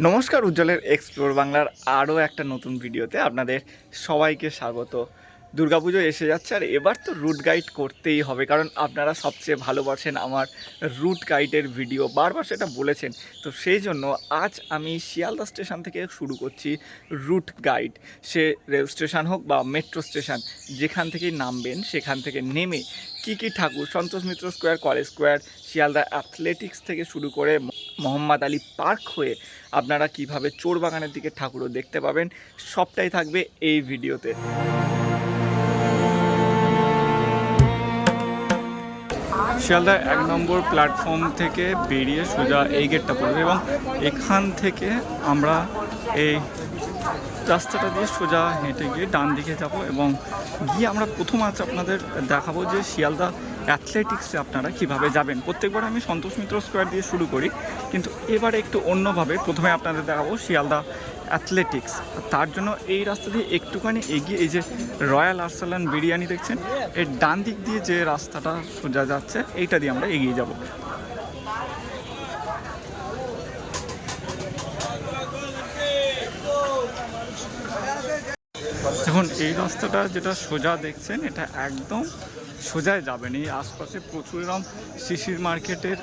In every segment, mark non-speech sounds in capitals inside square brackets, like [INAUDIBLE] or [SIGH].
নমস্কার, উজ্জ্বলের এক্সপ্লোর বাংলার আরও একটা নতুন ভিডিওতে আপনাদের সবাইকে স্বাগত। দুর্গাপুজো এসে যাচ্ছে আর এবার তো রুট গাইড করতেই হবে, কারণ আপনারা সবচেয়ে ভালোবাসেন আমার রুট গাইডের ভিডিও বারবার সেটা বলেছেন, তো সেই জন্য আজ আমি শিয়ালদা স্টেশন থেকে শুরু করছি রুট গাইড সে রেল স্টেশন হোক বা মেট্রো স্টেশন যেখান থেকেই নামবেন, সেখান থেকে নেমে কী কী ঠাকুর, Santosh Mitra square college square Sealdah athletics থেকে শুরু করে মোহাম্মদ আলী পার্ক হয়ে আপনারা কীভাবে চোর বাগানের দিকে ঠাকুরও দেখতে পাবেন, সবটাই থাকবে এই ভিডিওতে। শিয়ালদা এক নম্বর প্ল্যাটফর্ম থেকে বেরিয়ে সোজা এই গেটটা পড়বে এবং এখান থেকে আমরা এই রাস্তাটা দিয়ে সোজা হেঁটে গিয়ে ডান দিকে যাব এবং গিয়ে আমরা প্রথম আজ আপনাদের দেখাবো যে শিয়ালদা অ্যাথলেটিক্সে আপনারা কীভাবে যাবেন? প্রত্যেকবার আমি সন্তোষ মিত্র স্কোয়ার দিয়ে শুরু করি, কিন্তু এবারে একটু অন্যভাবে প্রথমে আপনাদের দেখাবো শিয়ালদা অ্যাথলেটিক্স। তার জন্য এই রাস্তা দিয়ে একটুখানি এগিয়ে এই যে রয়্যাল আর্সালান বিরিয়ানি দেখছেন, এর ডান দিক দিয়ে যে রাস্তাটা সোজা যাচ্ছে, এইটা দিয়ে আমরা এগিয়ে যাব। দেখুন, এই রাস্তাটা যেটা সোজা দেখছেন, এটা একদম সোজায় যাবেন। এই আশপাশে প্রচুর এরম শিশির মার্কেটের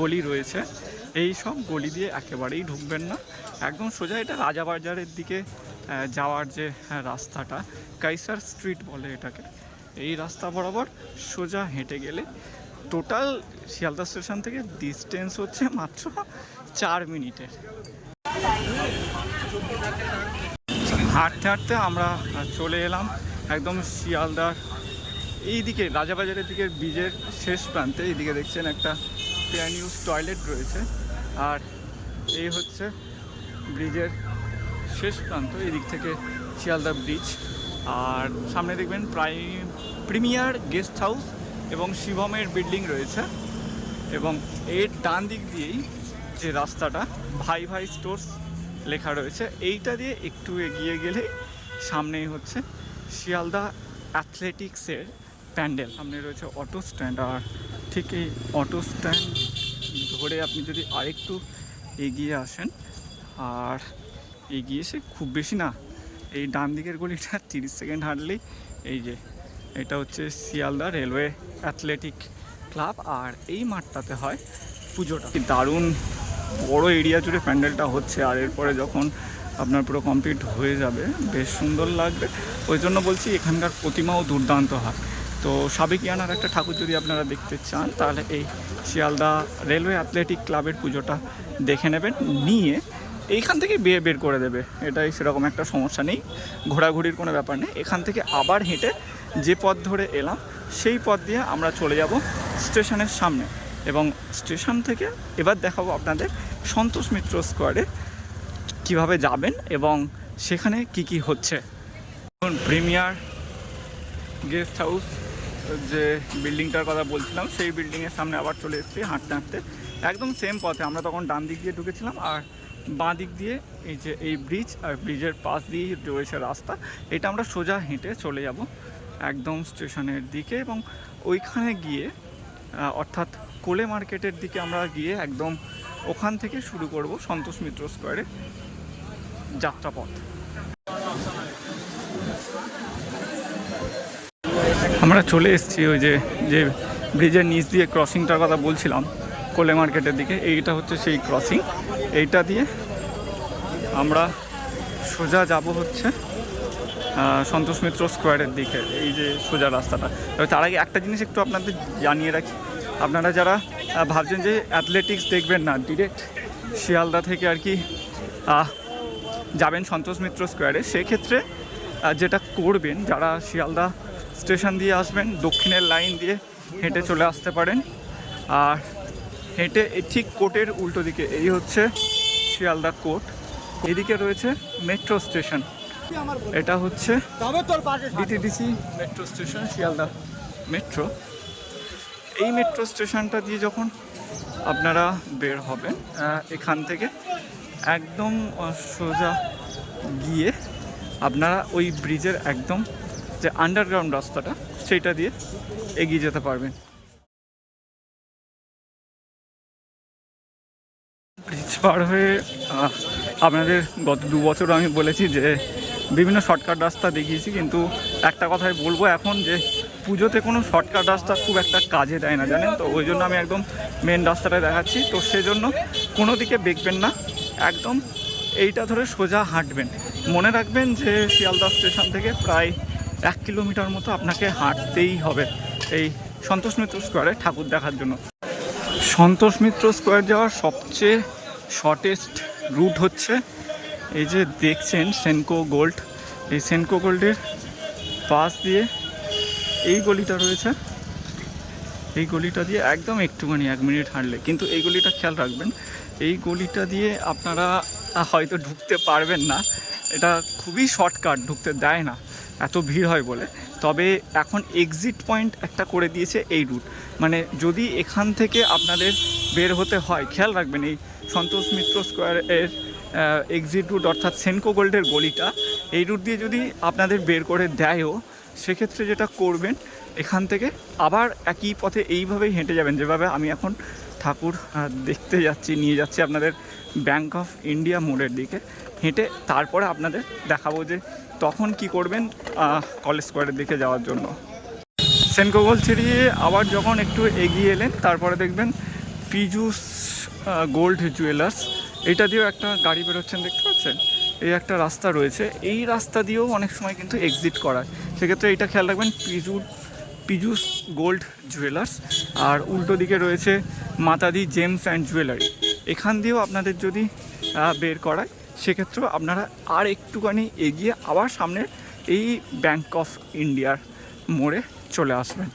গলি রয়েছে। এই সব গলি দিয়ে একেবারেই ঢুকবেন না। একদম সোজা এটা রাজাবাজারের দিকে যাওয়ার যে রাস্তাটা, কাইসার স্ট্রিট বলে এটাকে। এই রাস্তা বরাবর সোজা হেঁটে গেলে টোটাল শিয়ালদা স্টেশন থেকে ডিস্টেন্স হচ্ছে মাত্র চার মিনিটের। হাঁটতে হাঁটতে আমরা চলে এলাম একদম শিয়ালদার এই দিকে রাজাবাজারের দিকে, ব্রিজের শেষ প্রান্তে এইদিকে দেখছেন একটা ইউজ টয়লেট রয়েছে। আর এই হচ্ছে ব্রিজের শেষ প্রান্ত এই দিক থেকে শিয়ালদা ব্রিজ। আর সামনে দেখবেন প্রাই প্রিমিয়ার গেস্ট হাউস এবং শিবমের বিল্ডিং রয়েছে। এবং এর ডান দিক দিয়েই যে রাস্তাটা, ভাই ভাই স্টোর্স লেখা রয়েছে। এইটা দিয়ে একটু এগিয়ে গেলে সামনেই হচ্ছে শিয়ালদা অ্যাথলেটিক্সের প্যান্ডেল সামনে রয়েছে অটো স্ট্যান্ড আর ঠিক এই অটো স্ট্যান্ড ধরে আপনি যদি আরেকটু এগিয়ে আসেন, আর এগিয়ে এসে খুব বেশি না, এই ডান দিকের গলিটা [LAUGHS] তিরিশ সেকেন্ড হাঁটলেই এই যে, এটা হচ্ছে শিয়ালদা রেলওয়ে অ্যাথলেটিক ক্লাব আর এই মাঠটাতে হয় পুজোটা। দারুণ বড় এরিয়া জুড়ে প্যান্ডেলটা হচ্ছে, আর এরপরে যখন আপনার পুরো কমপ্লিট হয়ে যাবে, বেশ সুন্দর লাগবে। ওই জন্য বলছি এখানকার প্রতিমাও দুর্দান্ত হয়। তো সাবেকিয়ানার একটা ঠাকুর যদি আপনারা দেখতে চান, তাহলে এই শিয়ালদা রেলওয়ে অ্যাথলেটিক ক্লাবের পুজোটা দেখে নেবেন, নিয়ে এইখান থেকে বিয়ে বের করে দেবে। এটাই সেরকম একটা সমস্যা নেই, ঘোরাঘুরির কোনো ব্যাপার নেই। এখান থেকে আবার হেঁটে যে পথ ধরে এলাম, সেই পথ দিয়ে আমরা চলে যাব স্টেশনের সামনে। এবং স্টেশন থেকে এবার দেখাবো আপনাদের সন্তোষ মিত্র স্কোয়ারে কীভাবে যাবেন এবং সেখানে কি কি হচ্ছে। Premier guest house. যে বিল্ডিংটার কথা বলছিলাম, সেই বিল্ডিংয়ের সামনে আবার চলে এসেছি হাঁটতে হাঁটতে। একদম সেম পথে, আমরা তখন ডান দিক দিয়ে ঢুকেছিলাম আর বাঁ দিক দিয়ে এই যে এই ব্রিজ আর ব্রিজের পাশ দিয়েই রয়েছে রাস্তা। এটা আমরা সোজা হেঁটে চলে যাব একদম স্টেশনের দিকে এবং ওইখানে গিয়ে অর্থাৎ কোলে মার্কেটের দিকে আমরা গিয়ে একদম ওখান থেকে শুরু করব সন্তোষ মিত্র স্কোয়ারে যাত্রাপথ। আমরা চলে এসেছি ওই যে যে ব্রিজের নিচ দিয়ে ক্রসিংটার কথা বলছিলাম, কোলে মার্কেটের দিকে, এইটা হচ্ছে সেই ক্রসিং এইটা দিয়ে আমরা সোজা যাব হচ্ছে সন্তোষ মিত্র স্কোয়ারের দিকে, এই যে সোজা রাস্তাটা। তার আগে একটা জিনিস একটু আপনাদের জানিয়ে রাখি। আপনারা যারা ভাবছেন যে অ্যাথলেটিক্স দেখবেন না ডিরেক্ট শিয়ালদা থেকে আর কি যাবেন সন্তোষ মিত্র স্কোয়ারে, সেক্ষেত্রে যেটা করবেন, যারা শিয়ালদা স্টেশন দিয়ে আসবেন, দক্ষিণের লাইন দিয়ে হেঁটে চলে আসতে পারেন। আর হেঁটে ঠিক কোর্টের উল্টো দিকে, এই হচ্ছে শিয়ালদা কোর্ট এদিকে রয়েছে মেট্রো স্টেশন। এটা হচ্ছে DTDC metro station, Sealdah metro. এই মেট্রো স্টেশনটা দিয়ে যখন আপনারা বের হবেন এখান থেকে একদম সোজা গিয়ে আপনারা ওই ব্রিজের একদম যে আন্ডারগ্রাউন্ড রাস্তাটা, সেইটা দিয়ে এগিয়ে যেতে পারবেন। ব্রিজ পার হয়ে আপনাদের গত দু বছর আমি বলেছি যে বিভিন্ন শর্টকাট রাস্তা দেখিয়েছি, কিন্তু একটা কথাই বলব এখন যে পুজোতে কোনো শর্টকাট রাস্তা খুব একটা কাজে দেয় না, জানেন তো? ওই জন্য আমি একদম মেন রাস্তাটা দেখাচ্ছি। তো সেজন্য কোনো দিকে দেখবেন না, একদম এইটা ধরে সোজা হাঁটবেন। মনে রাখবেন যে শিয়ালদা স্টেশন থেকে প্রায় এক কিলোমিটার মতো আপনাকে হাঁটতেই হবে এই সন্তোষ মিত্র স্কোয়ারে ঠাকুর দেখার জন্য। সন্তোষ মিত্র স্কোয়ার যাওয়ার সবচেয়ে শর্টেস্ট রুট হচ্ছে এই যে দেখছেন সেনকো গোল্ড এই সেনকো গোল্ডের পাশ দিয়ে এই গলিটা রয়েছে। এই গলিটা দিয়ে একদম একটুখানি এক মিনিট হাঁটলে। কিন্তু এই গলিটা খেয়াল রাখবেন, এই গলিটা দিয়ে আপনারা হয়তো ঢুকতে পারবেন না। এটা খুবই শর্টকাট ঢুকতে দেয় না। এত ভিড় হয় বলে। তবে এখন এক্সিট পয়েন্ট একটা করে দিয়েছে এই রুট মানে যদি এখান থেকে আপনাদের বের হতে হয়, খেয়াল রাখবেন এই সন্তোষ মিত্র স্কোয়ারের এক্সিট রুট অর্থাৎ সেনকো গোল্ডের গলিটা, এই রুট দিয়ে যদি আপনাদের বের করে দেয়ও, সেক্ষেত্রে যেটা করবেন, এখান থেকে আবার একই পথে এইভাবেই হেঁটে যাবেন। যেভাবে আমি এখন ঠাকুর দেখতে যাচ্ছি, নিয়ে যাচ্ছি আপনাদের ব্যাংক অফ ইন্ডিয়া মোড়ের দিকে। হেঁটে তারপরে আপনাদের দেখাবো যে তখন কি করবেন? কলেজ স্কোয়ারের দিকে যাওয়ার জন্য। সেনকোগল ছেড়িয়ে আবার যখন একটু এগিয়ে এলেন, তারপরে দেখবেন পিজুস গোল্ড জুয়েলার্স এটা দিয়েও একটা গাড়ি বেরোচ্ছেন, দেখতে পাচ্ছেন? এই একটা রাস্তা রয়েছে। এই রাস্তা দিয়েও অনেক সময় কিন্তু এক্সিট করায়। সেক্ষেত্রে এটা খেয়াল রাখবেন, পিজু, পিজুস গোল্ড জুয়েলার্স আর উল্টো দিকে রয়েছে মাতাদি জেমস অ্যান্ড জুয়েলারি এখান দিয়েও আপনাদের যদি বের করায় সেক্ষেত্রেও আপনারা আর একটুখানি এগিয়ে আবার সামনে এই ব্যাংক অফ ইন্ডিয়ার মোড়ে চলে আসবেন।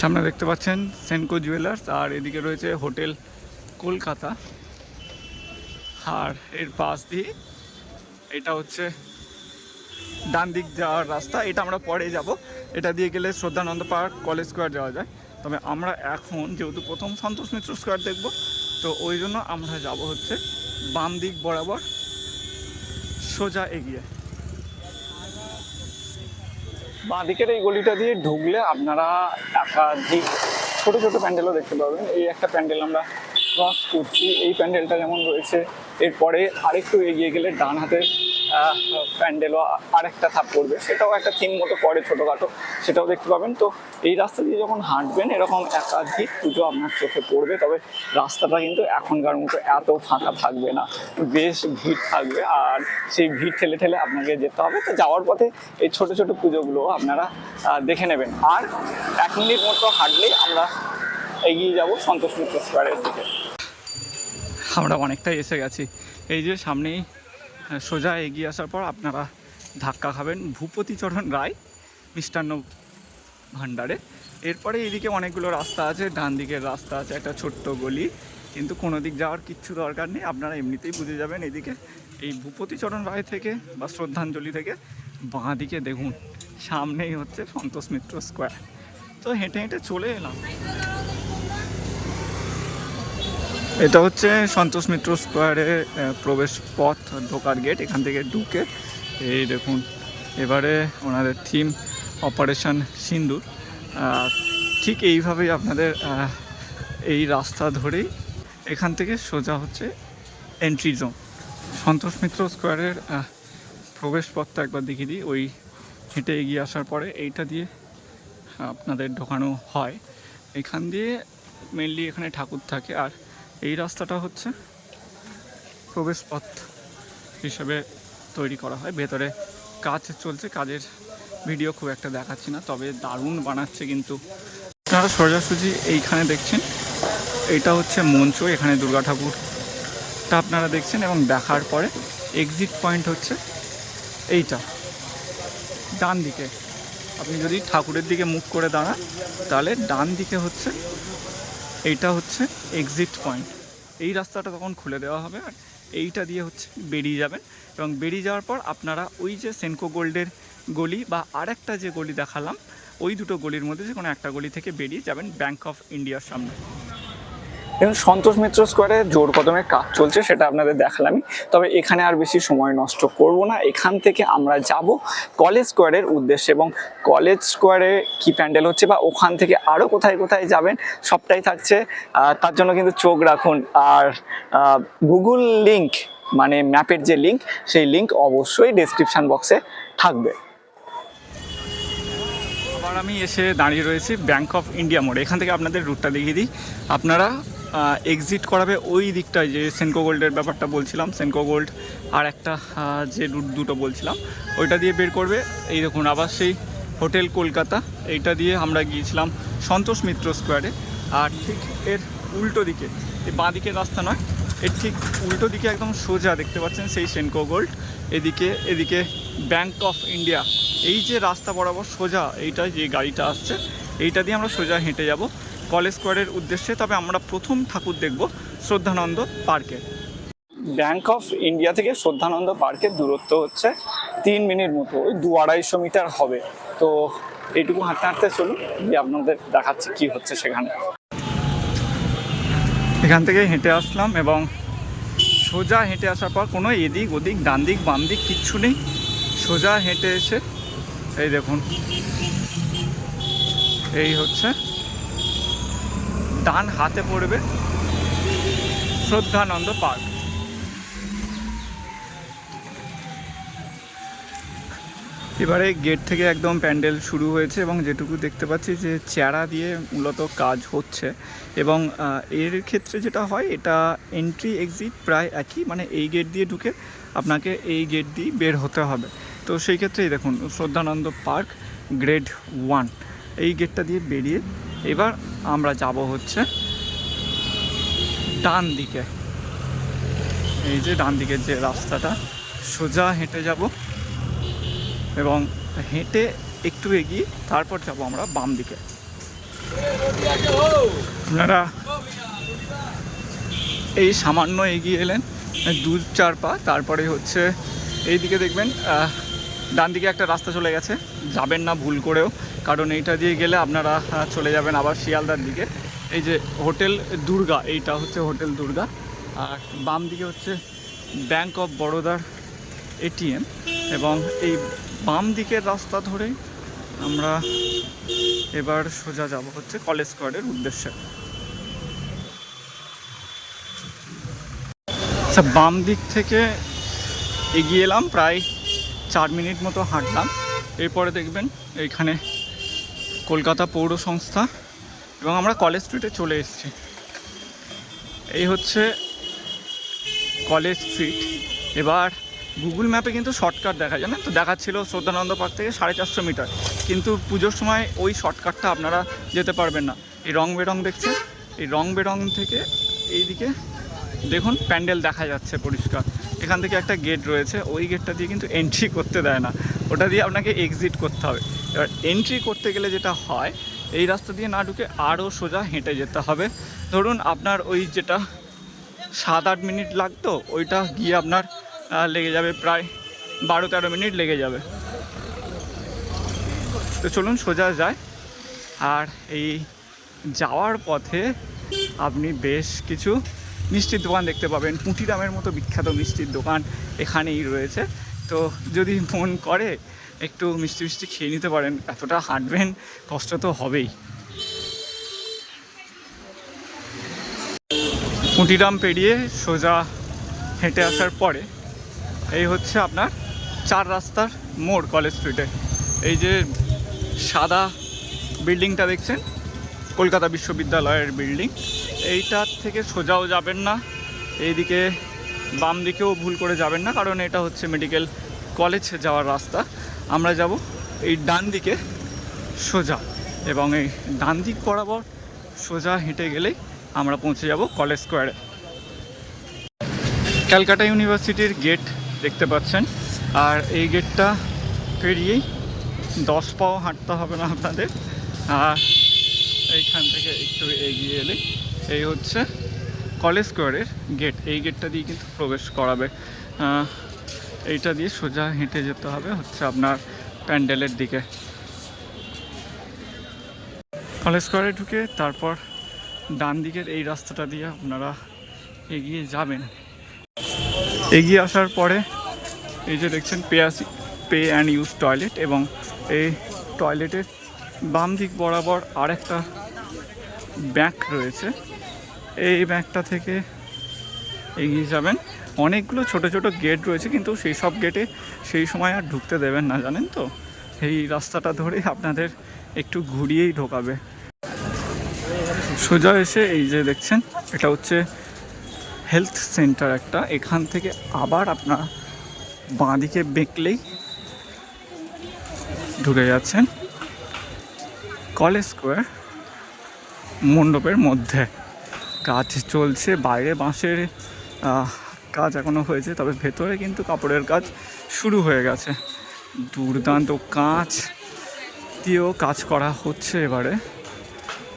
সামনে দেখতে পাচ্ছেন সেনকো জুয়েলার্স আর এদিকে রয়েছে হোটেল কলকাতা। আর এর পাশ দিয়ে এটা হচ্ছে ডান দিক যাওয়ার রাস্তা। এটা আমরা পরে যাব। এটা দিয়ে গেলে শ্রদ্ধানন্দ পার্ক কলেজ স্কোয়ার যাওয়া যায়। তবে আমরা এখন যেহেতু প্রথম সন্তোষ মিত্র স্কোয়ার দেখব, তো ওই জন্য আমরা যাব হচ্ছে বাম দিক বরাবর সোজা এগিয়ে। বাঁ দিকের এই গলিটা দিয়ে ঢুকলে আপনারা একাধিক ছোট ছোট প্যান্ডেলও দেখতে পাবেন। এই একটা প্যান্ডেল আমরা ক্রস করছি। এই প্যান্ডেলটা যেমন রয়েছে, এরপরে আরেকটু এগিয়ে গেলে ডান হাতের প্যান্ডেলও আরেকটা থাপ পড়বে। সেটাও একটা থিম মতো পড়ে ছোটোখাটো, সেটাও দেখতে পাবেন। তো এই রাস্তা দিয়ে যখন হাঁটবেন, এরকম একাধিক পুজো আপনার চোখে পড়বে, তবে রাস্তাটা কিন্তু এখনকার মতো এত ফাঁকা থাকবে না। বেশ ভিড় থাকবে, আর সেই ভিড় ঠেলে ঠেলে আপনাকে যেতে হবে। তো যাওয়ার পথে এই ছোট ছোট পুজোগুলো আপনারা দেখে নেবেন। আর এক মিনিট মতো হাঁটলেই আমরা এগিয়ে যাব সন্তোষ মিত্র স্কোয়ারের দিকে। আমরা অনেকটাই এসে গেছি। এই যে সামনেই সোজা এগিয়ে আসার পর আপনারা ধাক্কা খাবেন ভূপতিচরণ রায়, মিষ্টান্ন ভাণ্ডারে। এরপরে এইদিকে অনেকগুলো রাস্তা আছে, ডান দিকের রাস্তা আছে, একটা ছোট্ট গলি। কিন্তু কোনো দিক যাওয়ার কিচ্ছু দরকার নেই, আপনারা এমনিতেই বুঝে যাবেন এদিকে এই ভূপতিচরণ রায় থেকে বা শ্রদ্ধাঞ্জলি থেকে বাঁ দিকে দেখুন, সামনেই হচ্ছে সন্তোষ মিত্র স্কোয়ার। তো হেঁটে হেঁটে চলে এলাম। এটা হচ্ছে সন্তোষ মিত্র স্কোয়ারে প্রবেশ পথ, ঢোকার গেট এখান থেকে ঢুকে। এই দেখুন, এবারে ওনাদের থিম অপারেশন সিন্দুর। ঠিক এইভাবেই আপনাদের এই রাস্তা ধরেই এখান থেকে সোজা হচ্ছে এন্ট্রি জোন সন্তোষ মিত্র স্কোয়ারের প্রবেশ পথটা একবার দেখিয়ে দিই। ওই হেঁটে এগিয়ে আসার পরে এইটা দিয়ে আপনাদের ঢোকানো হয়। এখান দিয়ে মেনলি এখানে ঠাকুর থাকে। আর এই রাস্তাটা হচ্ছে প্রবেশ পথ হিসেবে তৈরি করা হয়। ভেতরে কাজ চলছে, কাজের ভিডিও খুব একটা দেখাচ্ছি না, তবে দারুণ বানাচ্ছে কিন্তু। আপনারা সোজাসুজি এইখানে দেখছেন এইটা হচ্ছে মঞ্চ, এখানে দুর্গা ঠাকুরটা আপনারা দেখছেন এবং দেখার পরে এক্সিট পয়েন্ট হচ্ছে এইটা। ডান দিকে। আপনি যদি ঠাকুরের দিকে মুখ করে দাঁড়ান, তাহলে ডান দিকে হচ্ছে এইটা হচ্ছে এক্সিট পয়েন্ট এই রাস্তাটা তখন খুলে দেওয়া হবে আর এইটা দিয়ে হচ্ছে বেরিয়ে যাবেন এবং বেরিয়ে যাওয়ার পর আপনারা ওই যে সেনকো গোল্ডের গলি বা আরেকটা যে গলি দেখালাম, ওই দুটো গলির মধ্যে যে কোনো একটা গলি থেকে বেরিয়ে যাবেন ব্যাঙ্ক অফ ইন্ডিয়ার সামনে। এবং সন্তোষ মিত্র স্কোয়ারে জোর কদমে কাজ চলছে, সেটা আপনাদের দেখালামই। তবে এখানে আর বেশি সময় নষ্ট করব না। এখান থেকে আমরা যাব কলেজ স্কোয়ারের উদ্দেশ্যে এবং কলেজ স্কোয়ারে কি প্যান্ডেল হচ্ছে বা ওখান থেকে আরও কোথায় কোথায় যাবেন, সবটাই থাকছে। তার জন্য কিন্তু চোখ রাখুন। আর গুগল লিঙ্ক মানে ম্যাপের যে লিঙ্ক সেই লিঙ্ক অবশ্যই ডেসক্রিপশন বক্সে থাকবে। আবার আমি এসে দাঁড়িয়ে রয়েছি ব্যাংক অফ ইন্ডিয়া মোড়ে এখান থেকে আপনাদের রুটটা দেখিয়ে দিই। আপনারা এক্সিট করাবে ওই দিকটায় যে সেনকো গোল্ডের ব্যাপারটা বলছিলাম সেনকো গোল্ড আর একটা যে রুট দুটো বলছিলাম, ওইটা দিয়ে বের করবে। এই দেখুন, আবার সেই হোটেল কলকাতা, এইটা দিয়ে আমরা গিয়েছিলাম সন্তোষ মিত্র স্কোয়ারে আর ঠিক এর উল্টো দিকে, এই বাঁ দিকের রাস্তা নয়, এর ঠিক উল্টো দিকে একদম সোজা দেখতে পাচ্ছেন সেই সেনকো গোল্ড এদিকে এদিকে ব্যাংক অফ ইন্ডিয়া এই যে রাস্তা বরাবর সোজা এইটা যে গাড়িটা আসছে, এইটা দিয়ে আমরা সোজা হেঁটে যাব। কলেজ স্কোয়ারের উদ্দেশ্যে তবে আমরা প্রথম ঠাকুর দেখব শ্রদ্ধানন্দ পার্কে। ব্যাংক অফ ইন্ডিয়া থেকে শ্রদ্ধানন্দ পার্কের দূরত্ব হচ্ছে তিন মিনিট মতো ওই দু আড়াইশো মিটার হবে। তো এইটুকু হাঁটতে হাঁটতে চলুন যে আপনাদের দেখাচ্ছি কি হচ্ছে সেখানে। এখান থেকে হেঁটে আসলাম এবং সোজা হেঁটে আসার পর কোনো এদিক ওদিক ডান দিক বাম দিক কিচ্ছু নেই। সোজা হেঁটে এসে এই দেখুন এই হচ্ছে ডান হাতে পড়বে শ্রদ্ধানন্দ পার্ক। এবারে গেট থেকে একদম প্যান্ডেল শুরু হয়েছে এবং যেটুকু দেখতে পাচ্ছি যে চেরা দিয়ে মূলত কাজ হচ্ছে এবং এর ক্ষেত্রে যেটা হয়, এটা এন্ট্রি এক্সিট প্রায় একই মানে এই গেট দিয়ে ঢুকে আপনাকে এই গেট দিয়ে বের হতে হবে। তো সেই ক্ষেত্রেই দেখুন, শ্রদ্ধানন্দ পার্ক, গ্রেড ওয়ান। এই গেটটা দিয়ে বেরিয়ে এবার আমরা যাব হচ্ছে ডান দিকে। এই যে ডান দিকের যে রাস্তাটা, সোজা হেঁটে যাব এবং হেঁটে একটু এগিয়ে তারপর যাব আমরা বাম দিকে। আপনারা এই সামান্য এগিয়ে এলেন, দু চার পা, তারপরে হচ্ছে এই দিকে দেখবেন ডান দিকে একটা রাস্তা চলে গেছে। যাবেন না ভুল করেও, কারণ এইটা দিয়ে গেলে আপনারা চলে যাবেন আবার শিয়ালদার দিকে। এই যে হোটেল দুর্গা, এইটা হচ্ছে হোটেল দুর্গা। আর বাম দিকে হচ্ছে ব্যাংক অফ বরোদার এটিএম এবং এই বাম দিকের রাস্তা ধরে আমরা এবার সোজা যাব হচ্ছে কলেজ স্কোয়ারের উদ্দেশ্যে। আচ্ছা বাম দিক থেকে এগিয়ে এলাম, প্রায় চার মিনিট মতো হাঁটলাম। এরপরে দেখবেন এইখানে কলকাতা পৌর সংস্থা এবং আমরা কলেজ স্ট্রিটে চলে এসেছি। এই হচ্ছে কলেজ স্ট্রিট। এবার গুগল ম্যাপে কিন্তু শর্টকাট দেখা যায় না তো? দেখাচ্ছিল শ্রদ্ধানন্দ পার্ক থেকে সাড়ে চারশো মিটার। কিন্তু পুজোর সময় ওই শর্টকাটটা আপনারা যেতে পারবেন না। এই রং বেরং দেখছেন? এই রং বেরং থেকে এইদিকে দেখুন, প্যান্ডেল দেখা যাচ্ছে পরিষ্কার। এখান থেকে একটা গেট রয়েছে, ওই গেটটা দিয়ে কিন্তু এন্ট্রি করতে দেয় না। ওটা দিয়ে আপনাকে এক্সিট করতে হবে। এবার এন্ট্রি করতে গেলে যেটা হয়, এই রাস্তা দিয়ে না ঢুকে আরও সোজা হেঁটে যেতে হবে। ধরুন আপনার ওই যেটা সাত আট মিনিট লাগতো, ওইটা গিয়ে আপনার লেগে যাবে প্রায় বারো তেরো মিনিট লেগে যাবে। তো চলুন সোজা যায় আর এই যাওয়ার পথে আপনি বেশ কিছু মিষ্টির দোকান দেখতে পাবেন। পুঁটিরামের মতো বিখ্যাত মিষ্টির দোকান এখানেই রয়েছে। তো যদি মন করে একটু মিষ্টি মিষ্টি খেয়ে নিতে পারেন, এতটা হাঁটবেন, কষ্ট তো হবেই। পুঁটিরাম পেরিয়ে সোজা হেঁটে আসার পরে এই হচ্ছে আপনার চার রাস্তার মোড় কলেজ স্ট্রিটে। এই যে সাদা বিল্ডিংটা দেখছেন কলকাতা বিশ্ববিদ্যালয়ের বিল্ডিং। এইটার থেকে সোজাও যাবেন না। এইদিকে বাম দিকেও ভুল করে যাবেন না, কারণ এটা হচ্ছে মেডিকেল কলেজ যাওয়ার রাস্তা। আমরা যাব এই ডান দিকে সোজা এবং এই ডান দিক বরাবর সোজা হেঁটে গেলেই আমরা পৌঁছে যাব কলেজ স্কোয়ারে। ক্যালকাটা ইউনিভার্সিটির গেট দেখতে পাচ্ছেন। আর এই গেটটা পেরিয়েই দশ পাও হাঁটতে হবে না আপনাদের। আর এইখান থেকে একটু এগিয়ে এলে। এই হচ্ছে কলেজ স্কোয়ারের গেট। এই গেটটা দিয়ে কিন্তু প্রবেশ করাবে। এইটা দিয়ে সোজা হেঁটে যেতে হবে হচ্ছে আপনার প্যান্ডেলের দিকে। কলেজ স্কোয়ারে ঢুকে তারপর ডান দিকের এই রাস্তাটা দিয়ে আপনারা এগিয়ে যাবেন। এগিয়ে আসার পরে এই যে দেখছেন পে আসি পে অ্যান্ড ইউজ টয়লেট এবং এই টয়লেটের বাম দিক বরাবর আরেকটা ব্যাঙ্ক রয়েছে। এই ব্যাংকটা থেকে এগিয়ে যাবেন। অনেকগুলো ছোট ছোট গেট রয়েছে, কিন্তু সেই সব গেটে সেই সময় আর ঢুকতে দেবেন না, জানেন তো? এই রাস্তাটা ধরে আপনাদের একটু ঘুরিয়েই ঢোকাবে। সোজা এসে এই যে দেখছেন, এটা হচ্ছে হেলথ সেন্টার একটা। এখান থেকে আবার আপনার বাঁদিকে বেঁকলেই ঢুকে যাচ্ছেন। কলেজ স্কোয়ার মণ্ডপের মধ্যে। কাজ চলছে, বাইরে বাঁশের কাজ এখনও হয়েছে, তবে ভেতরে কিন্তু কাপড়ের কাজ শুরু হয়ে গেছে। দুর্দান্ত কাঁচ দিয়েও কাজ করা হচ্ছে এবারে।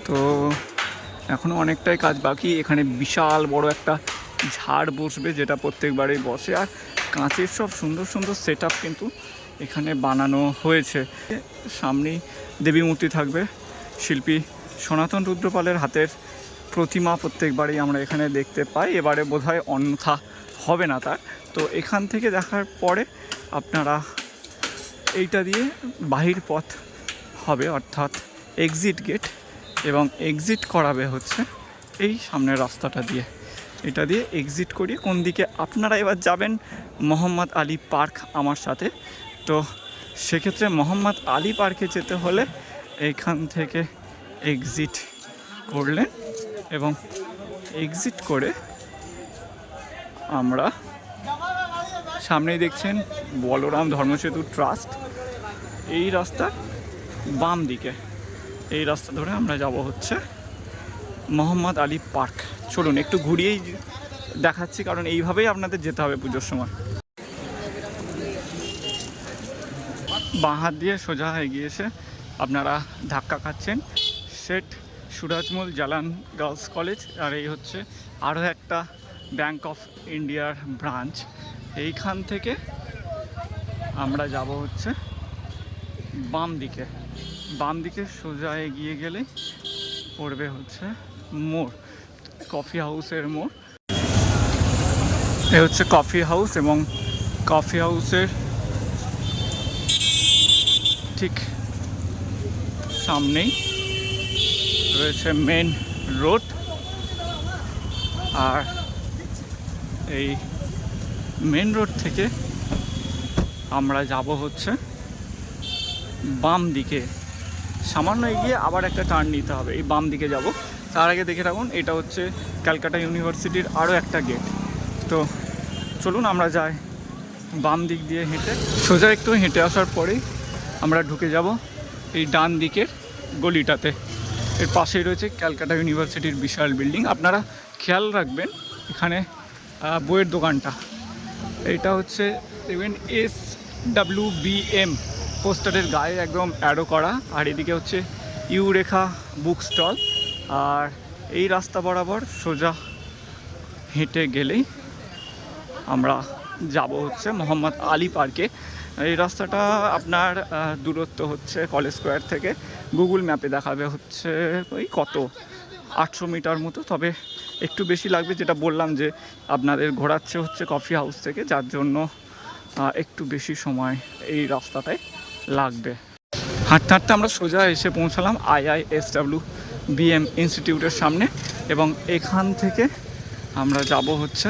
তো এখনও অনেকটাই কাজ বাকি, এখানে বিশাল বড় একটা ঝাড় বসবে যেটা প্রত্যেকবারেই বসে। আর কাঁচের সব সুন্দর সুন্দর সেট কিন্তু এখানে বানানো হয়েছে। সামনেই দেবী মূর্তি থাকবে। শিল্পী সনাতন রুদ্রপালের হাতের প্রতিমা প্রত্যেকবারই আমরা এখানে দেখতে পাই। এবারে বোধহয় অন্যথা হবে না তার। তো এখান থেকে দেখার পরে আপনারা এইটা দিয়ে বাহির পথ হবে, অর্থাৎ এক্সিট গেট এবং এক্সিট করাবে হচ্ছে এই সামনের রাস্তাটা দিয়ে। এটা দিয়ে এক্সিট করিয়ে কোন দিকে আপনারা এবার যাবেন? মোহাম্মদ আলী পার্ক আমার সাথে। তো সেক্ষেত্রে মোহাম্মদ আলী পার্কে যেতে হলে এইখান থেকে এক্সিট করলেন এবং এক্সিট করে আমরা সামনেই দেখছেন বলরাম ধর্মসেতু ট্রাস্ট। এই রাস্তার বাম দিকে, এই রাস্তা ধরে আমরা যাব হচ্ছে মোহাম্মদ আলী পার্ক। চলুন, একটু ঘুরিয়েই দেখাচ্ছি, কারণ এইভাবেই আপনাদের যেতে হবে পুজোর সময়। হাত দিয়ে সোজা এগিয়ে এসে আপনারা ধাক্কা খাচ্ছেন। সেট সুরাজমল জালান গার্লস কলেজ, আর এই হচ্ছে আরও একটা ব্যাংক অফ ইন্ডিয়ার ব্রাঞ্চ। এইখান থেকে আমরা যাব হচ্ছে বাম দিকে। বাম দিকে সোজা এগিয়ে গেলে পড়বে হচ্ছে মোড়, কফি হাউসের মোড়। এ হচ্ছে কফি হাউস এবং কফি হাউসের ঠিক সামনেই রয়েছে মেন রোড আর এই মেন রোড থেকে আমরা যাব হচ্ছে বাম দিকে। সামান্য এগিয়ে আবার একটা টার্ন নিতে হবে, এই বাম দিকে যাব। তার আগে দেখে রাখুন এটা হচ্ছে ক্যালকাটা ইউনিভার্সিটির আরও একটা গেট তো চলুন আমরা যাই বাম দিক দিয়ে হেঁটে। সোজা একটু হেঁটে আসার পরেই আমরা ঢুকে যাব এই ডান দিকের গলিটাতে। এর পাশেই রয়েছে ক্যালকাটা ইউনিভার্সিটির বিশাল বিল্ডিং। আপনারা খেয়াল রাখবেন এখানে বইয়ের দোকানটা। এটা হচ্ছে দেখবেন এস ডাব্লিউ বি এম, পোস্টারের গায়ে একদম অ্যাডো করা। আর এদিকে হচ্ছে ইউরেখা বুক স্টল। আর এই রাস্তা বরাবর সোজা হেঁটে গেলেই আমরা যাব হচ্ছে মোহাম্মদ আলী পার্কে। এই রাস্তাটা আপনার দূরত্ব হচ্ছে কলেজ স্কোয়ার থেকে। গুগল ম্যাপে দেখাবে হচ্ছে ওই কত? আটশো মিটার মতো, তবে একটু বেশি লাগবে যেটা বললাম যে আপনাদের ঘোরাচ্ছে হচ্ছে কফি হাউস থেকে, যার জন্য একটু বেশি সময় এই রাস্তাটায় লাগবে। হাঁটতে হাঁটতে আমরা সোজা এসে পৌঁছালাম আইআই এস ডাব্লিউ বিএম ইনস্টিটিউটের সামনে এবং এখান থেকে আমরা যাব হচ্ছে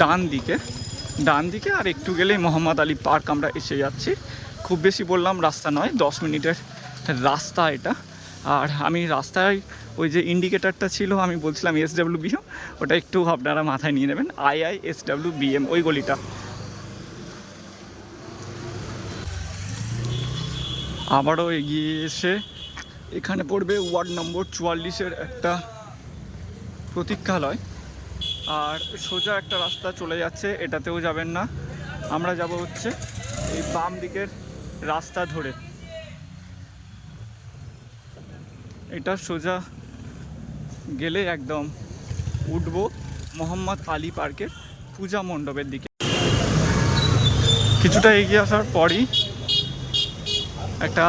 ডান দিকে। ডান দিকে আর একটু গেলেই মোহাম্মদ আলী পার্ক আমরা এসে যাচ্ছি। খুব বেশি বললাম রাস্তা নয়, দশ মিনিটের রাস্তা এটা। আর আমি রাস্তায় ওই যে ইন্ডিকেটারটা ছিল, আমি বলছিলাম এস ডাব্লিউ বিএম ওটা একটু আপনারা মাথায় নিয়ে নেবেন I I S W BM ওই গলিটা। আবারও এগিয়ে এসে এখানে পড়বে ওয়ার্ড নম্বর চুয়াল্লিশের একটা প্রতীক্ষালয়। আর সোজা একটা রাস্তা চলে যাচ্ছে, এটাতেও যাবেন না। আমরা যাব হচ্ছে এই বাম দিকের রাস্তা ধরে। এটা সোজা গেলে একদম উঠবো মোহাম্মদ আলী পার্কের পূজা মণ্ডপের দিকে। কিছুটা এগিয়ে আসার পরই একটা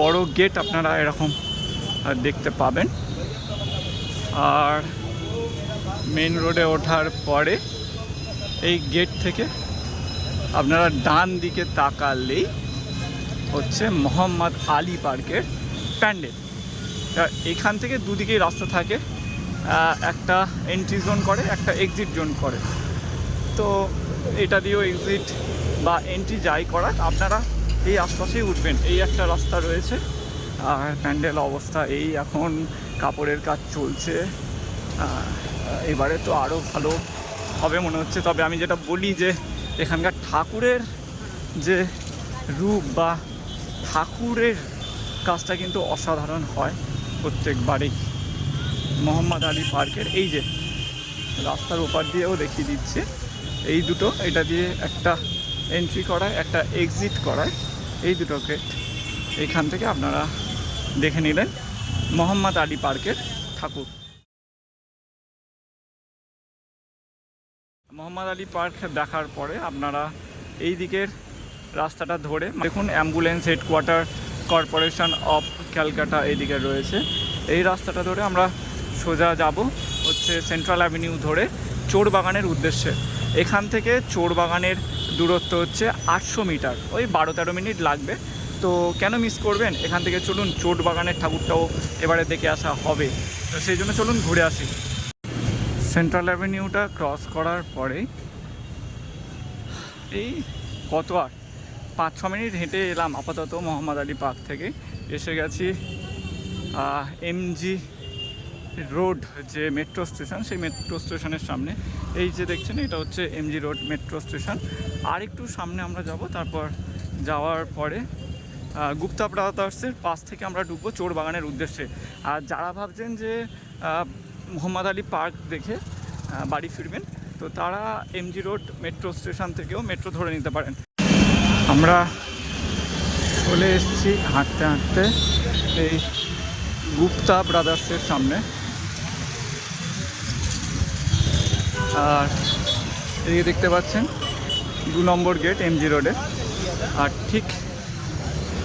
বড় গেট আপনারা এরকম দেখতে পাবেন। আর মেন রোডে ওঠার পরে এই গেট থেকে আপনারা ডান দিকে তাকালেই হচ্ছে মোহাম্মদ আলী পার্কের প্যান্ডেল। এখান থেকে দুদিকেই রাস্তা থাকে একটা এন্ট্রি জোন করে, একটা এক্সিট জোন করে। তো এটা দিয়েও এক্সিট বা এন্ট্রি যাই করার আপনারা এই আশপাশেই উঠবেন। এই একটা রাস্তা রয়েছে, আর প্যান্ডেল অবস্থা এই এখন, কাপড়ের কাজ চলছে এবারে তো আরও ভালো হবে মনে হচ্ছে। তবে আমি যেটা বলি যে, এখানকার ঠাকুরের যে রূপ বা ঠাকুরের কাজটা কিন্তু অসাধারণ হয় প্রত্যেকবারেই। মোহাম্মদ আলী পার্কের এই যে রাস্তার ওপার দিয়েও দেখিয়ে দিচ্ছে। এই দুটো, এটা দিয়ে একটা এন্ট্রি করায়, একটা এক্সিট করায়। এই দুটো গেট এইখান থেকে আপনারা দেখে নিলেন। মোহাম্মদ আলী পার্কের ঠাকুর। মোহাম্মদ আলী পার্ক দেখার পরে আপনারা এই দিকের রাস্তাটা ধরে দেখুন ambulance headquarter corporation of Calcutta এইদিকে রয়েছে। এই রাস্তাটা ধরে আমরা সোজা যাব হচ্ছে সেন্ট্রাল অ্যাভিনিউ ধরে চোর বাগানের উদ্দেশ্যে। এখান থেকে চোর বাগানের দূরত্ব হচ্ছে আটশো মিটার, ওই বারো তেরো মিনিট লাগবে। তো কেন মিস করবেন? এখান থেকে চলুন চোর বাগানের ঠাকুরটাও এবারে দেখে আসা হবে। তো সেই জন্য চলুন ঘুরে আসি। সেন্ট্রাল অ্যাভিনিউটা ক্রস করার পরে এই কত আর পাঁচ, ছ মিনিট হেঁটে এলাম আপাতত মোহাম্মদ আলী পার্ক থেকে। এসে গেছি এমজি রোড যে মেট্রো স্টেশন, সেই মেট্রো স্টেশনের সামনে। এই যে দেখছেন, এটা হচ্ছে এমজি রোড মেট্রো স্টেশন। আর একটু সামনে আমরা যাব, তারপর যাওয়ার পরে গুপ্তা ব্রাদার্সের পাশ থেকে আমরা ঢুকবো চোর বাগানের উদ্দেশ্যে। আর যারা ভাবছেন যে মোহাম্মদ আলী পার্ক দেখে বাড়ি ফিরবেন। তো তারা এমজি রোড মেট্রো স্টেশন থেকেও মেট্রো ধরে নিতে পারেন। আমরা চলে এসেছি হাঁটতে হাঁটতে এই গুপ্তা ব্রাদার্সের সামনে। আর এদিকে দেখতে পাচ্ছেন দু নম্বর গেট এমজি রোডে। আর ঠিক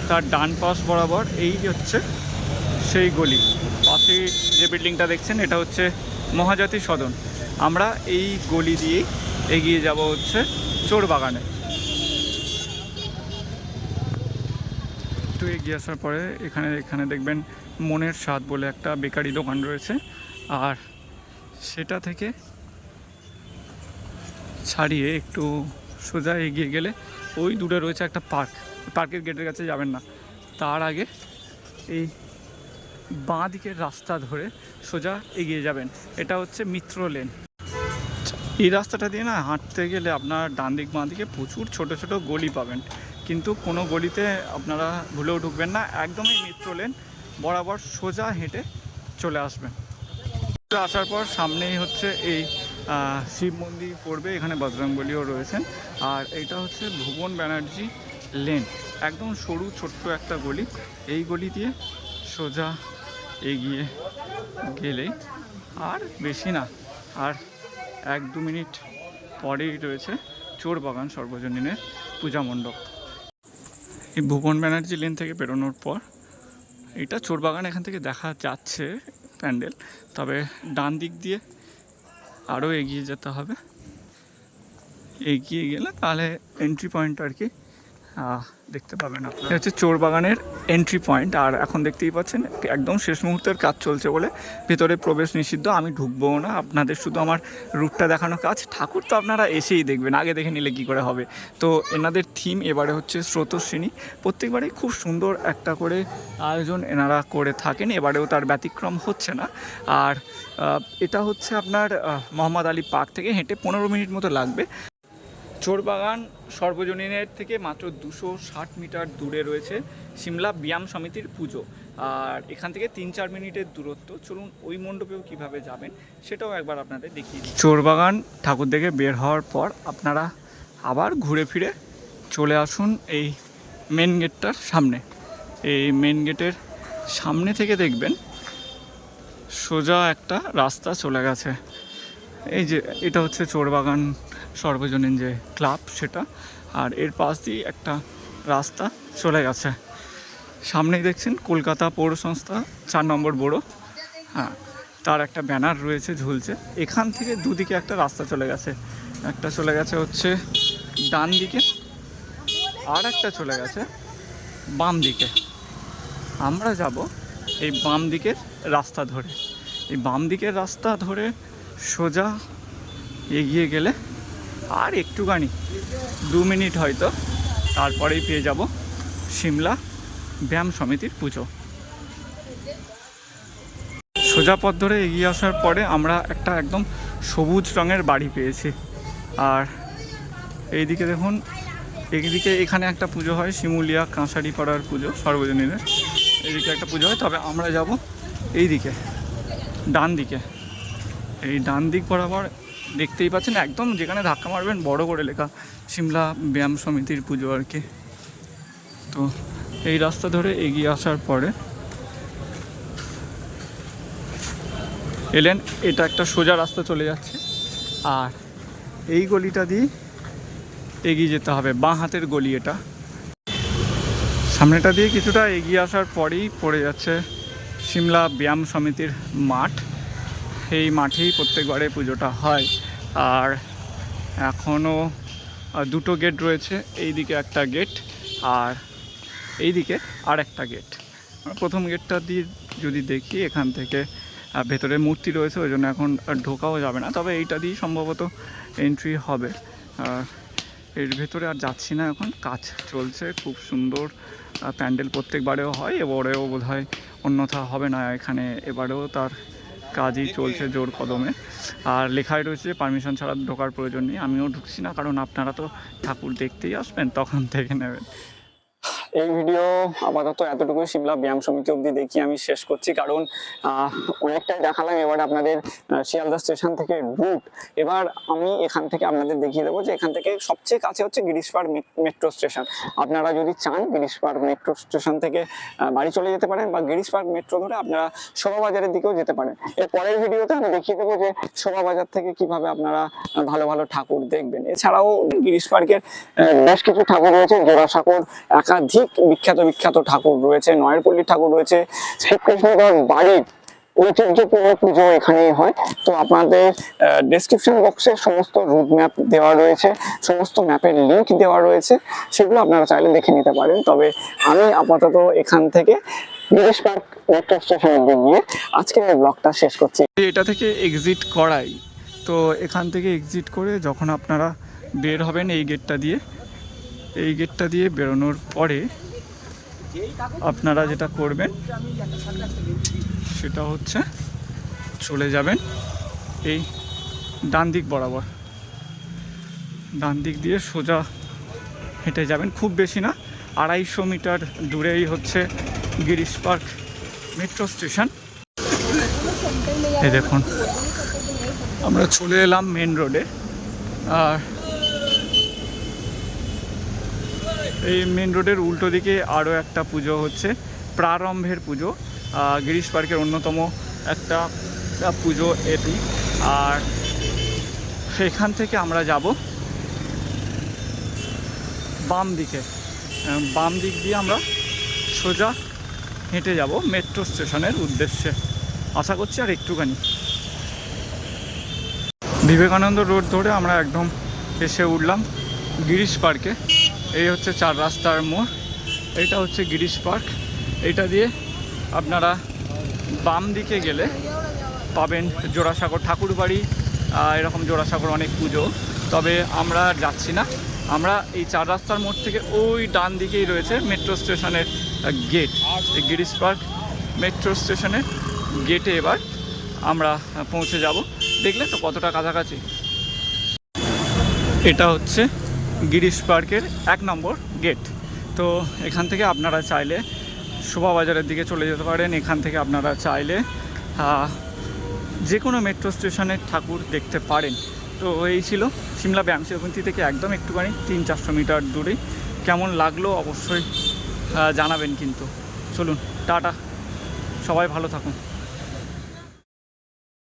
তার ডান পাশ বরাবর এই হচ্ছে সেই গলি। পাশে যে বিল্ডিংটা দেখছেন, এটা হচ্ছে মহাজাতি সদন। আমরা এই গলি দিয়ে এগিয়ে যাব হচ্ছে চোর বাগানে। একটু এগিয়ে আসার পরে এখানে এখানে দেখবেন মনের স্বাদ বলে একটা বেকারি দোকান রয়েছে। আর সেটা থেকে ছাড়িয়ে একটু সোজা এগিয়ে গেলে ওই দূরে রয়েছে একটা পার্ক। পার্কের গেটের কাছে যাবেন না। তার আগে এই বাঁ দিকের রাস্তা ধরে সোজা এগিয়ে যাবেন। এটা হচ্ছে মিত্র লেন। এই রাস্তাটা দিয়ে না হাঁটতে গেলে আপনার ডান দিক, বাঁ দিকে প্রচুর ছোট ছোট গলি পাবেন। কিন্তু কোনো গলিতে আপনারা ভুলেও ঢুকবেন না, একদমই মিত্র লেন, বরাবর সোজা হেঁটে চলে আসবেন। আসার পর সামনেই হচ্ছে এই শিব মন্দির পড়বে, এখানে বজরংবলিও রয়েছেন। আর এটা হচ্ছে ভুবন ব্যানার্জি লেন। একদম সরু, ছোট্ট একটা গলি। এই গলি দিয়ে সোজা এগিয়ে গেলেই আর বেশি না। আর এক দু মিনিট পরেই রয়েছে চোর বাগান সর্বজনীনের পূজা মণ্ডপ। এই ভুবন ব্যানার্জি লেন থেকে বেরোনোর পর এটা চোর বাগান এখান থেকে দেখা যাচ্ছে প্যান্ডেল। তবে ডান দিক দিয়ে আরও এগিয়ে যেতে হবে। এগিয়ে গেলে তাহলে এন্ট্রি পয়েন্ট আর কি দেখতে পাবেন আপনারা। হচ্ছে চোর বাগানের এন্ট্রি পয়েন্ট আর এখন দেখতেই পাচ্ছেন একদম শেষ মুহূর্তের কাজ চলছে বলে ভেতরে প্রবেশ নিষিদ্ধ, আমি ঢুকবো না। আপনাদের শুধু আমার রুটটা দেখানো কাজ। ঠাকুর তো আপনারা এসেই দেখবেন, আগে দেখে নিলে কি করে হবে। তো এনাদের থিম এবারে হচ্ছে স্রোতস্বিনী। প্রত্যেকবারেই খুব সুন্দর একটা করে আয়োজন এনারা করে থাকেন, এবারেও তার ব্যতিক্রম হচ্ছে না। আর এটা হচ্ছে আপনার মোহাম্মদ আলী পার্ক থেকে হেঁটে পনেরো মিনিট মতো লাগবে। চোরবাগান সর্বজনীনের থেকে মাত্র দুশো ষাট মিটার দূরে রয়েছে সিমলা ব্যায়াম সমিতির পুজো। আর এখান থেকে তিন চার মিনিটের দূরত্ব। চলুন ওই মণ্ডপেও কীভাবে যাবেন সেটাও একবার আপনাদের দেখিয়ে দিই। চোরবাগান ঠাকুর দেখে বের হওয়ার পর আপনারা আবার ঘুরে ফিরে চলে আসুন এই মেন গেটটার সামনে। এই মেন গেটের সামনে থেকে দেখবেন সোজা একটা রাস্তা চলে গেছে। এই যে, এটা হচ্ছে চোরবাগান সর্বজনীন যে ক্লাব সেটা। আর এর পাশ দিয়ে একটা রাস্তা চলে গেছে। সামনেই দেখছেন কলকাতা পৌর সংস্থা, চার নম্বর বড় হ্যাঁ তার একটা ব্যানার রয়েছে ঝুলছে। এখান থেকে দুদিকে একটা রাস্তা চলে গেছে। একটা চলে গেছে হচ্ছে ডান দিকে, আর একটা চলে গেছে বাম দিকে। আমরা যাব এই বাম দিকের রাস্তা ধরে। এই বাম দিকের রাস্তা ধরে সোজা এগিয়ে গেলে আর একটুখানি দু মিনিট হয়তো তারপরেই পেয়ে যাব সিমলা ব্যায়াম সমিতির পুজো। সোজা পথ ধরে এগিয়ে আসার পরে আমরা একটা একদম সবুজ রঙের বাড়ি পেয়েছি। আর এইদিকে দেখুন, এইদিকে এখানে একটা পুজো হয়, শিমুলিয়া কাঁসারি পাড়ার পুজো, সর্বজনীনের। এইদিকে একটা পুজো হয়, তবে আমরা যাব এই দিকে ডান দিকে এই ডান দিক বরাবর দেখতেই পাচ্ছেন, একদম যেখানে ধাক্কা মারবেন, বড় করে লেখা সিমলা ব্যায়াম সমিতির পুজো আর কি। তো এই রাস্তা ধরে এগিয়ে আসার পরে এলেন, এটা একটা সোজা রাস্তা চলে যাচ্ছে। আর এই গলিটা দিয়ে এগিয়ে যেতে হবে, বাঁ হাতের গলি এটা। সামনেটা দিয়ে কিছুটা এগিয়ে আসার পরেই পড়ে যাচ্ছে সিমলা ব্যায়াম সমিতির মাঠ। এই মাঠেই প্রত্যেকবারে পুজোটা হয়। আর এখনও দুটো গেট রয়েছে এই দিকে একটা গেট আর এই দিকে আর একটা গেট প্রথম গেটটা দিয়ে যদি দেখি, এখান থেকে ভেতরে মূর্তি রয়েছে, ওই জন্য এখন ঢোকাও যাবে না। তবে এইটা দিয়েই সম্ভবত এন্ট্রি হবে। আর এর ভেতরে আর যাচ্ছি না এখন। কাজ চলছে, খুব সুন্দর প্যান্ডেল প্রত্যেকবারেও হয়, এবারেও বোধ হয় অন্যথা হবে না। এখানে এবারেও তার কাজই চলছে জোর কদমে। আর লেখায় রয়েছে, পারমিশন ছাড়া ঢোকার প্রয়োজন নেই। আমিও ঢুকছি না, কারণ আপনারা তো ঠাকুর দেখতেই আসবেন, তখন থেকে নেবেন। এই ভিডিও আপাতত এতটুকু সিমলা ব্যায়াম সমিতি অবধি দেখি আমি শেষ করছি। কারণ অনেকটাই দেখালাম এবার আপনাদের শিয়ালদা স্টেশন থেকে রুট এবার আমি এখান থেকে আপনাদের দেখিয়ে দেবো যে এখান থেকে সবচেয়ে কাছে হচ্ছে গিরিশ পার্ক মেট্রো স্টেশন আপনারা যদি চান গিরিশ পার্ক মেট্রো স্টেশন থেকে বাড়ি চলে যেতে পারেন বা গিরিশ পার্ক মেট্রো ধরে আপনারা শোভাবাজারের দিকেও যেতে পারেন। এর পরের ভিডিওতে আমি দেখিয়ে দেবো যে শোভাবাজার থেকে কীভাবে আপনারা ভালো ভালো ঠাকুর দেখবেন। এছাড়াও গিরিশ পার্কের বেশ কিছু ঠাকুর রয়েছে, জোড়াসাঁকোর, একাধিক বিখ্যাত বিখ্যাত ঠাকুর রয়েছে, নয়েরপল্লী ঠাকুর রয়েছে শ্রীকৃষ্ণদাস বাড়ির ঐতিহ্যপূর্ণ পুজো এখানেই হয়। তো আপনাদের ডেসক্রিপশন বক্সে সমস্ত রুট ম্যাপ দেওয়া রয়েছে, সমস্ত ম্যাপের লিঙ্ক দেওয়া রয়েছে, সেগুলো আপনারা চাইলে দেখে নিতে পারেন। তবে আমি আপাতত এখান থেকে গিরিশ পার্ক মেট্রো স্টেশন গিয়ে আজকের এই ব্লগটা শেষ করছি। এটা থেকে এক্সিট করাই, তো এখান থেকে এক্সিট করে যখন আপনারা বের হবেন এই গেটটা দিয়ে এই গেটটা দিয়ে বেরোনোর পরে আপনারা যেটা করবেন, সেটা হচ্ছে চলে যাবেন এই ডান দিক বরাবর। ডান দিক দিয়ে সোজা হেঁটে যাবেন, খুব বেশি না, আড়াইশো মিটার দূরেই হচ্ছে গিরিশ পার্ক মেট্রো স্টেশন। এই দেখুন, আমরা চলে এলাম মেন রোডে আর এই মেন রোডের উল্টো দিকে আরও একটা পুজো হচ্ছে, প্রারম্ভের পুজো। গিরিশ পার্কের অন্যতম একটা পুজো এটি। আর সেখান থেকে আমরা যাব বাম দিকে। বাম দিক দিয়ে আমরা সোজা হেঁটে যাব মেট্রো স্টেশনের উদ্দেশ্যে। আশা করছি আর একটুখানি। বিবেকানন্দ রোড ধরে আমরা একদম এসে উঠলাম গিরিশ পার্কে। এই হচ্ছে চার রাস্তার মোড়। এটা হচ্ছে গিরিশ পার্ক। এটা দিয়ে আপনারা বাম দিকে গেলে পাবেন জোড়াসাগর। ঠাকুর বাড়ি এরকম জোড়াসাগর অনেক পুজো। তবে আমরা যাচ্ছি না। আমরা এই চার রাস্তার মোড় থেকে ওই ডান দিকেই রয়েছে মেট্রো স্টেশনের গেট। এই গিরিশ পার্ক মেট্রো স্টেশনের গেটে এবার আমরা পৌঁছে যাব। দেখলে তো কতটা কাছাকাছি। এটা হচ্ছে গিরিশ পার্কের এক নম্বর গেট। তো এখান থেকে আপনারা চাইলে শোভাবাজারের দিকে চলে যেতে পারেন। এখান থেকে আপনারা চাইলে যে কোনো মেট্রো স্টেশনের ঠাকুর দেখতে পারেন। তো এই ছিল সিমলা ব্যায়াম থেকে একদম একটুখানি তিন চারশো মিটার দূরে। কেমন লাগল অবশ্যই জানাবেন কিন্তু। চলুন, টাটা। সবাই ভালো থাকুন।